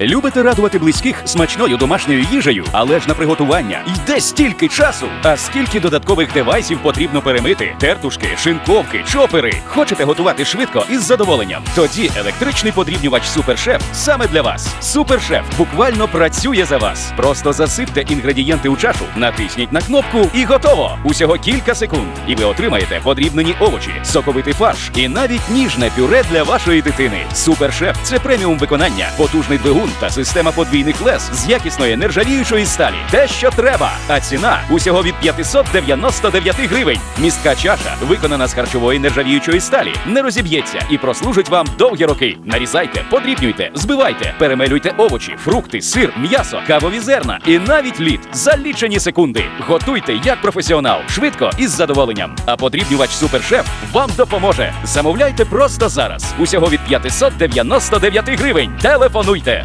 Любите радувати близьких смачною домашньою їжею, але ж на приготування йде стільки часу. А скільки додаткових девайсів потрібно перемити: тертушки, шинковки, чопери. Хочете готувати швидко і з задоволенням? Тоді електричний подрібнювач Супершеф саме для вас. Супершеф буквально працює за вас. Просто засипте інгредієнти у чашу, натисніть на кнопку і готово. Усього кілька секунд, і ви отримаєте подрібнені овочі, соковитий фарш і навіть ніжне пюре для вашої дитини. Супершеф це преміум виконання, потужний двигун та система подвійних лез з якісної нержавіючої сталі. Те, що треба. А ціна усього від 599 гривень. Містка чаша виконана з харчової нержавіючої сталі, не розіб'ється і прослужить вам довгі роки. Нарізайте, подрібнюйте, збивайте, перемелюйте овочі, фрукти, сир, м'ясо, кавові зерна і навіть лід за лічені секунди. Готуйте як професіонал, швидко і з задоволенням. А подрібнювач Супершеф вам допоможе. Замовляйте просто зараз. Усього від 599 гривень. Телефонуйте.